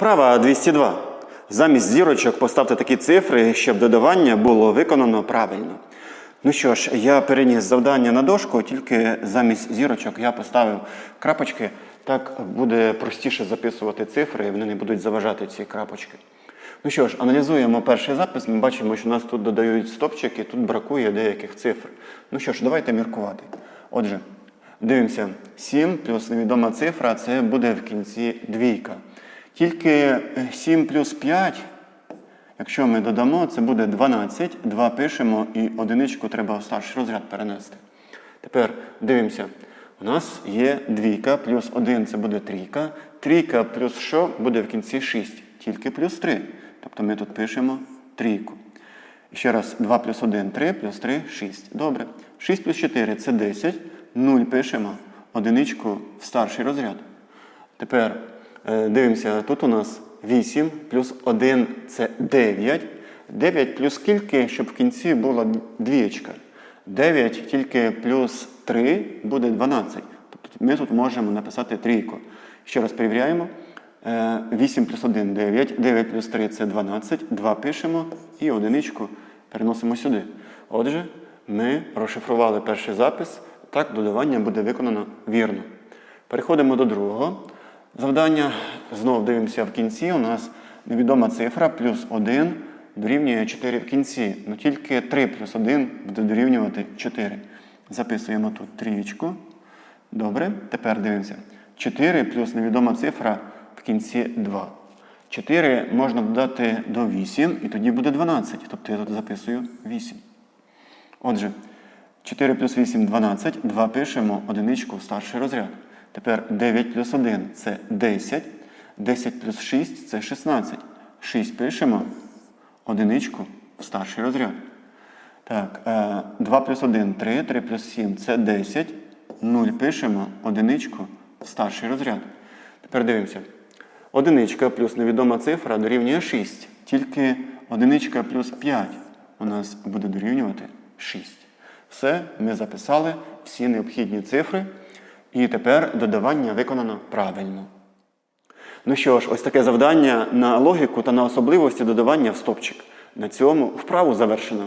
Вправа 202. Замість зірочок поставте такі цифри, щоб додавання було виконано правильно. Ну що ж, я переніс завдання на дошку, тільки замість зірочок я поставив крапочки. Так буде простіше записувати цифри, і вони не будуть заважати ці крапочки. Ну що ж, аналізуємо перший запис. Ми бачимо, що нас тут додають стопчики, тут бракує деяких цифр. Ну що ж, давайте міркувати. Отже, дивимося, 7 плюс невідома цифра це буде в кінці двійка. Тільки е, 7 плюс 5, якщо ми додамо, це буде 12. 2 пишемо і одиничку треба в старший розряд перенести. Тепер дивимося. У нас є двійка плюс 1 це буде трійка. Трійка плюс що буде в кінці 6? Тільки плюс 3. Тобто ми тут пишемо трійку. Ще раз, 2 плюс 1 3, плюс 3 6. Добре. 6 плюс 4 це 10. 0 пишемо. Одиничку в старший розряд. Тепер е, дивимося, тут у нас 8 плюс 1 це 9. 9 плюс скільки, щоб в кінці була двієчка. 9 тільки плюс 3 буде 12. Тобто ми тут можемо написати трійку. Ще раз перевіряємо. Е, 8 плюс 1 9, 9 плюс 3 це 12. 2 пишемо і одиничку переносимо сюди. Отже, ми розшифрували перший запис. Так, додавання буде виконано вірно. Переходимо до другого завдання. Знову дивимося в кінці. У нас невідома цифра плюс 1 дорівнює 4 в кінці. Ну тільки 3 плюс 1 буде дорівнювати 4. Записуємо тут трієчку. Добре, тепер дивимося. 4 плюс невідома цифра в кінці 2. 4 можна додати до 8, і тоді буде 12. Тобто я тут записую 8. Отже, 4 плюс 8 12, 2 пишемо одиничку в старший розряд. Тепер 9 плюс 1 це 10, 10 плюс 6 це 16. 6 пишемо одиничку в старший розряд. Так, е, 2 плюс 1 3, 3 плюс 7 це 10. 0 пишемо одиничку в старший розряд. Тепер дивимося. Одиничка плюс невідома цифра дорівнює 6. Тільки одиничка плюс 5 у нас буде дорівнювати 6. Все, ми записали всі необхідні цифри. І тепер додавання виконано правильно. Ну що ж, ось таке завдання на логіку та на особливості додавання в стопчик. На цьому вправу завершено.